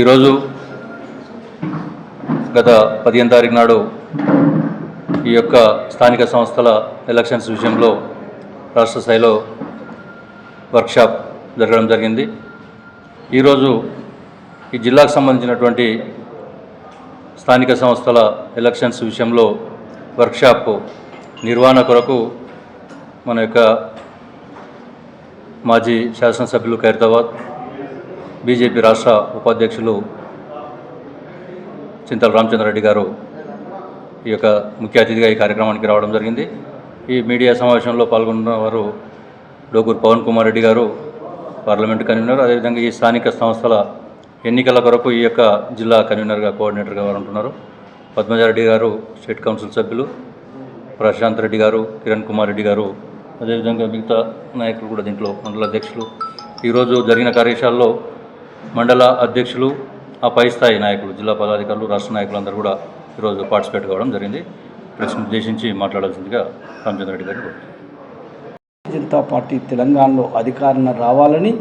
ఈరోజు గత పదిహేను తారీఖు నాడు ఈ యొక్క స్థానిక సంస్థల ఎలక్షన్స్ విషయంలో రాష్ట్ర స్థాయిలో వర్క్షాప్ జరగడం జరిగింది. ఈరోజు ఈ జిల్లాకు సంబంధించినటువంటి స్థానిక సంస్థల ఎలక్షన్స్ విషయంలో వర్క్షాప్ నిర్వహణ కొరకు మన యొక్క మాజీ శాసనసభ్యులు ఖైరతాబాద్ బీజేపీ రాష్ట్ర ఉపాధ్యక్షులు చింతల రామచంద్రరెడ్డి గారు ఈ యొక్క ముఖ్య అతిథిగా ఈ కార్యక్రమానికి రావడం జరిగింది. ఈ మీడియా సమావేశంలో పాల్గొన్న వారు డోకూరు పవన్ కుమార్ రెడ్డి గారు పార్లమెంటు కన్వీనర్ అదేవిధంగా ఈ స్థానిక సంస్థల ఎన్నికల కొరకు ఈ యొక్క జిల్లా కన్వీనర్గా కోఆర్డినేటర్గా వారు ఉంటున్నారు. పద్మజారెడ్డి గారు స్టేట్ కౌన్సిల్ సభ్యులు ప్రశాంత్ రెడ్డి గారు కిరణ్ కుమార్ రెడ్డి గారు అదేవిధంగా మిగతా నాయకులు కూడా దీంట్లో మండల అధ్యక్షులు. ఈరోజు జరిగిన కార్యశాలలో మండల అధ్యక్షులు ఆ పై స్థాయి నాయకులు జిల్లా పదాధికారులు రాష్ట్ర నాయకులందరూ కూడా ఈరోజు పార్టిసిపేట్ కావడం జరిగింది. ప్రెస్ ఉద్దేశించి మాట్లాడాల్సిందిగా రామచంద్రరెడ్డి గారు జనతా పార్టీ తెలంగాణలో అధికారణ రావాలని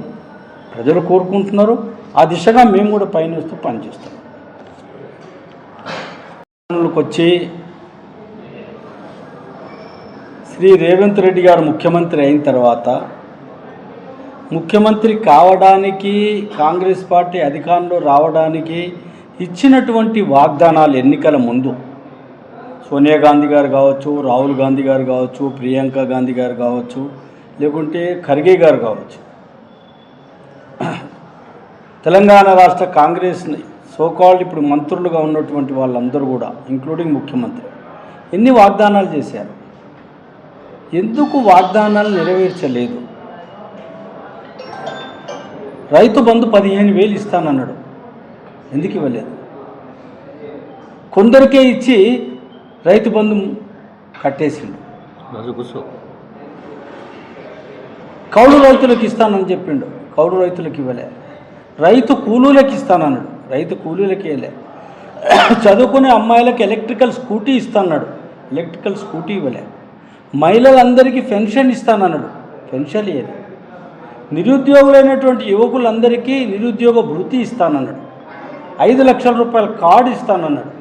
ప్రజలు కోరుకుంటున్నారు. ఆ దిశగా మేము కూడా పయనిస్తూ పనిచేస్తాం. వచ్చి శ్రీ రేవంత్ రెడ్డి గారు ముఖ్యమంత్రి అయిన తర్వాత ముఖ్యమంత్రి కావడానికి కాంగ్రెస్ పార్టీ అధికారంలో రావడానికి ఇచ్చినటువంటి వాగ్దానాలు ఎన్నికల ముందు. సోనియా గాంధీ గారు కావచ్చు రాహుల్ గాంధీ గారు కావచ్చు ప్రియాంక గాంధీ గారు కావచ్చు లేకుంటే ఖర్గే గారు కావచ్చు. తెలంగాణ రాష్ట్ర కాంగ్రెస్ని సోకాల్డ్ ఇప్పుడు మంత్రులుగా ఉన్నటువంటి వాళ్ళందరూ కూడా ఇంక్లూడింగ్ ముఖ్యమంత్రి ఎన్ని వాగ్దానాలు చేశారు? ఎందుకు వాగ్దానాలు నెరవేర్చలేదు? రైతు బంధు పదిహేను వేలు ఇస్తానన్నాడు. ఎందుకు ఇవ్వలేదు? కొందరికే ఇచ్చి రైతు బంధు కట్టేసిండు. కౌలు రైతులకు ఇస్తానని చెప్పిండు. కౌలు రైతులకు ఇవ్వలే. రైతు కూలీలకు ఇస్తానన్నాడు. రైతు కూలీలకి ఇవ్వలే. చదువుకునే అమ్మాయిలకు ఎలక్ట్రికల్ స్కూటీ ఇస్తాన్నాడు ఎలక్ట్రికల్ స్కూటీ ఇవ్వలే. మహిళలందరికీ పెన్షన్ ఇస్తానన్నాడు. పెన్షన్ ఇవ్వలే నిరుద్యోగులైనటువంటి యువకులందరికీ నిరుద్యోగ వృత్తి ఇస్తానన్నాడు. ఐదు లక్షల రూపాయల కార్డు ఇస్తానన్నాడు.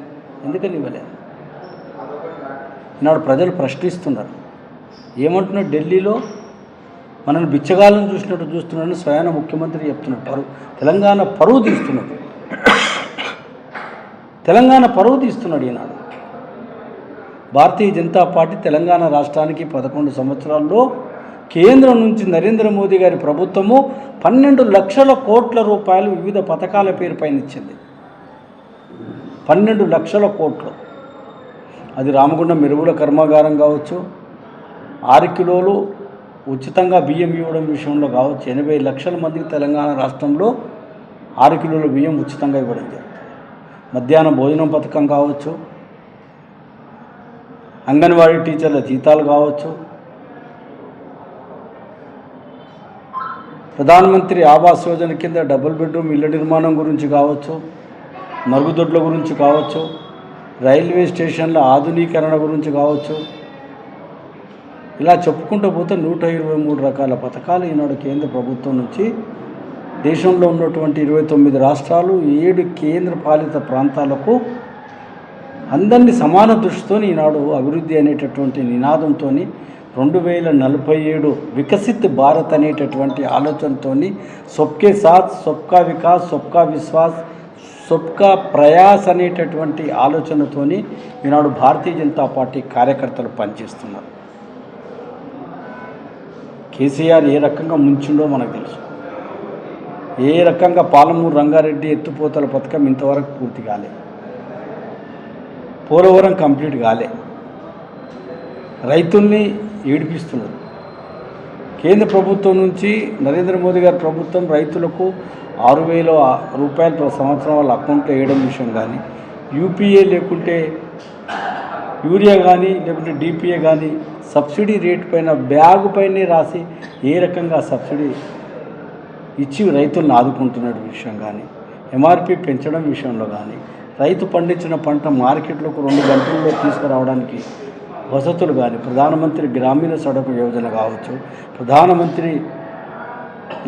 ఎందుకని ఇవ్వలేదు? ఈనాడు ప్రజలు ప్రశ్నిస్తున్నారు. ఏమంటున్నాడు? ఢిల్లీలో మనల్ని బిచ్చగాలను చూసినట్టు చూస్తున్నాడని స్వయాన ముఖ్యమంత్రి చెప్తున్నాడు. పరువు తెలంగాణ పరువు తీస్తున్నాడు. తెలంగాణ పరువు తీస్తున్నాడు ఈనాడు. భారతీయ జనతా పార్టీ తెలంగాణ రాష్ట్రానికి పదకొండు సంవత్సరాల్లో కేంద్రం నుంచి నరేంద్ర మోదీ గారి ప్రభుత్వము పన్నెండు లక్షల కోట్ల రూపాయలు వివిధ పథకాల పేరుపైన ఇచ్చింది. పన్నెండు లక్షల కోట్లు. అది రామగుండం మెరుగుల కర్మాగారం కావచ్చు ఆరు కిలోలు ఉచితంగా బియ్యం ఇవ్వడం విషయంలో కావచ్చు ఎనభై లక్షల మందికి తెలంగాణ రాష్ట్రంలో ఆరు కిలోల బియ్యం ఉచితంగా ఇవ్వడం జరుగుతుంది మధ్యాహ్నం భోజనం పథకం కావచ్చు అంగన్వాడీ టీచర్ల జీతాలు కావచ్చు ప్రధానమంత్రి ఆవాస్ యోజన కింద డబుల్ బెడ్రూమ్ ఇళ్ళ నిర్మాణం గురించి కావచ్చు మరుగుదొడ్ల గురించి కావచ్చు రైల్వే స్టేషన్ల ఆధునీకరణ గురించి కావచ్చు. ఇలా చెప్పుకుంటూ పోతే నూట ఇరవై మూడు రకాల పథకాలు ఈనాడు కేంద్ర ప్రభుత్వం నుంచి దేశంలో ఉన్నటువంటి ఇరవై తొమ్మిది రాష్ట్రాలు ఏడు కేంద్ర పాలిత ప్రాంతాలకు అందరినీ సమాన దృష్టితో ఈనాడు అభివృద్ధి అనేటటువంటి నినాదంతో రెండు వేల నలభై ఏడు వికసిత్ భారత్ అనేటటువంటి ఆలోచనతో సొబ్కే సాత్ సొబ్కా వికాస్ సొబ్కా విశ్వాస్ సొబ్కా ప్రయాస్ అనేటటువంటి ఆలోచనతోని ఈనాడు భారతీయ జనతా పార్టీ కార్యకర్తలు పనిచేస్తున్నారు. కేసీఆర్ ఏ రకంగా ముంచుండో మనకు తెలుసు. ఏ రకంగా పాలమూరు రంగారెడ్డి ఎత్తుపోతల పథకం ఇంతవరకు పూర్తి కాలే. పోలవరం కంప్లీట్ కాలే. రైతుల్ని ఏడిపిస్తున్నారు కేంద్ర ప్రభుత్వం నుంచి నరేంద్ర మోదీ గారి ప్రభుత్వం రైతులకు ఆరు వేల రూపాయలు ప్రతి సంవత్సరం వాళ్ళ అకౌంట్లో వేయడం విషయం కానీ యూపీఏ లేకుంటే యూరియా కానీ లేకుంటే డిపిఏ కానీ సబ్సిడీ రేట్ పైన బ్యాగు పైనే రాసి ఏ రకంగా సబ్సిడీ ఇచ్చి రైతులను ఆదుకుంటున్న విషయం కానీ ఎంఆర్పి పెంచడం విషయంలో కానీ రైతు పండించిన పంట మార్కెట్లోకి రెండు గంటల్లో తీసుకురావడానికి వసతులు కానీ ప్రధానమంత్రి గ్రామీణ సడకు యోజన కావచ్చు ప్రధానమంత్రి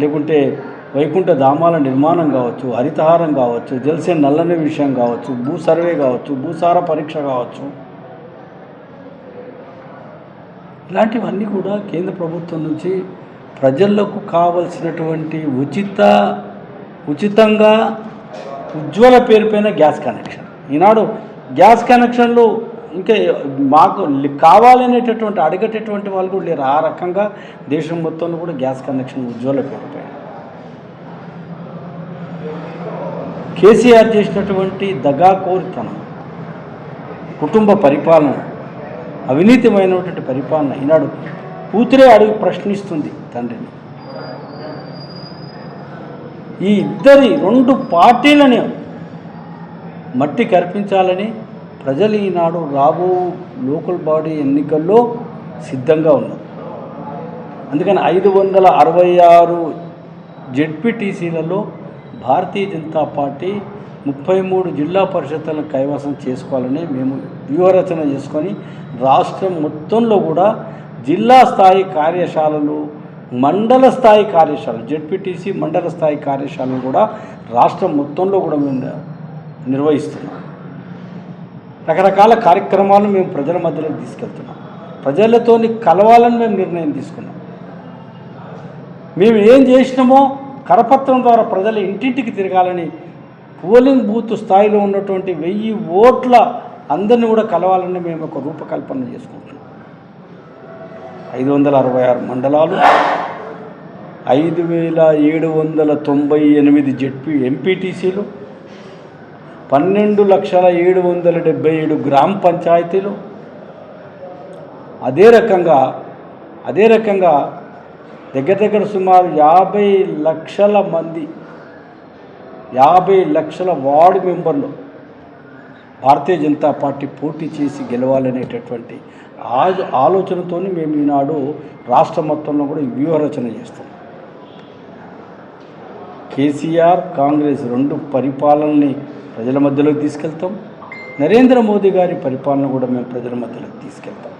లేకుంటే వైకుంఠ ధామాల నిర్మాణం కావచ్చు హరితహారం కావచ్చు జల్సే నల్లని విషయం కావచ్చు భూ సర్వే కావచ్చు భూసార పరీక్ష కావచ్చు. ఇలాంటివన్నీ కూడా కేంద్ర ప్రభుత్వం నుంచి ప్రజలకు కావలసినటువంటి ఉచిత ఉచితంగా ఉజ్వల పేరుపైన గ్యాస్ కనెక్షన్. ఈనాడు గ్యాస్ కనెక్షన్లు ఇంకా మాకు కావాలనేటటువంటి అడిగేటటువంటి వాళ్ళు కూడా లేరు. ఆ రకంగా దేశం మొత్తంలో కూడా గ్యాస్ కనెక్షన్ ఉజ్వల పేరుపైన కేసీఆర్ చేసినటువంటి దగాకోరితనం కుటుంబ పరిపాలన అవినీతిమైనటువంటి పరిపాలన ఈనాడు కూతురే అడుగు ప్రశ్నిస్తుంది తండ్రిని. ఈ ఇద్దరి రెండు పార్టీలని మట్టి కల్పించాలని ప్రజలు ఈనాడు రాబో లోకల్ బాడీ ఎన్నికల్లో సిద్ధంగా ఉన్నారు అందుకని ఐదు వందల అరవై ఆరు జెడ్పీటీసీలలో భారతీయ జనతా పార్టీ ముప్పై మూడు జిల్లా పరిషత్తులను కైవసం చేసుకోవాలని మేము వ్యూహరచన చేసుకొని రాష్ట్రం మొత్తంలో కూడా జిల్లా స్థాయి కార్యశాలలు మండల స్థాయి కార్యశాలలు జెడ్పీటీసీ మండల స్థాయి కార్యశాలలు కూడా రాష్ట్రం మొత్తంలో కూడా మేము నిర్వహిస్తున్నాం. రకరకాల కార్యక్రమాలు మేము ప్రజల మధ్యలోకి తీసుకెళ్తున్నాం. ప్రజలతోని కలవాలని మేము నిర్ణయం తీసుకున్నాం. మేము ఏం చేసినామో కరపత్రం ద్వారా ప్రజల ఇంటింటికి తిరగాలని పోలింగ్ బూత్ స్థాయిలో ఉన్నటువంటి వెయ్యి ఓట్ల అందరిని కూడా కలవాలని మేము ఒక రూపకల్పన చేసుకుంటున్నాం. ఐదు వందల అరవై ఆరు మండలాలు ఐదు వేల ఏడు వందల తొంభై ఎనిమిది జెడ్పీ ఎంపీటీసీలు పన్నెండు లక్షల ఏడు వందల డెబ్బై ఏడు గ్రామ పంచాయతీలు. అదే రకంగా అదే రకంగా దగ్గర దగ్గర సుమారు యాభై లక్షల మంది యాభై లక్షల వార్డు మెంబర్లు భారతీయ జనతా పార్టీ పోటీ చేసి గెలవాలనేటటువంటి ఆ ఆలోచనతో మేము ఈనాడు రాష్ట్ర మొత్తంలో కూడా వ్యూహరచన చేస్తాం కేసీఆర్ కాంగ్రెస్ రెండు పరిపాలనని ప్రజల మధ్యలోకి తీసుకెళ్తాం. నరేంద్ర మోదీ గారి పరిపాలన కూడా మేము ప్రజల మధ్యలోకి తీసుకెళ్తాం.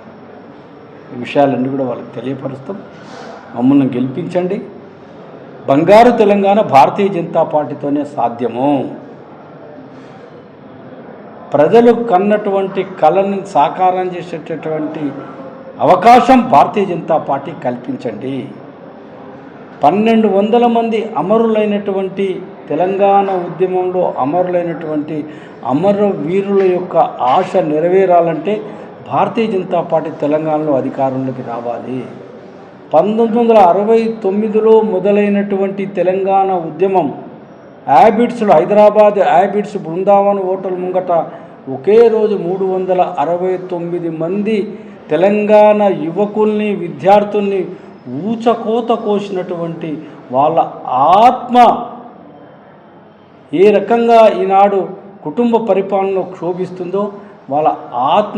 ఈ విషయాలన్నీ కూడా వాళ్ళకి తెలియపరుస్తాం. మమ్మల్ని గెలిపించండి. బంగారు తెలంగాణ భారతీయ జనతా పార్టీతోనే సాధ్యము. ప్రజలు కన్నటువంటి కళని సాకారం చేసేటటువంటి అవకాశం భారతీయ జనతా పార్టీ కల్పించండి. పన్నెండు వందల మంది అమరులైనటువంటి తెలంగాణ ఉద్యమంలో అమరులైనటువంటి అమర వీరుల యొక్క ఆశ నెరవేరాలంటే భారతీయ జనతా పార్టీ తెలంగాణలో అధికారంలోకి రావాలి. పంతొమ్మిది వందల అరవై తొమ్మిదిలో మొదలైనటువంటి తెలంగాణ ఉద్యమం యాబిడ్స్లో హైదరాబాద్ యాబిడ్స్ బృందావన్ హోటల్ ముంగట ఒకే రోజు మూడు వందల అరవై తొమ్మిది మంది తెలంగాణ యువకుల్ని విద్యార్థుల్ని ఊచకోత కోసినటువంటి వాళ్ళ ఆత్మ ఏ రకంగా ఈనాడు కుటుంబ పరిపాలనలో క్షోభిస్తుందో వాళ్ళ ఆత్మ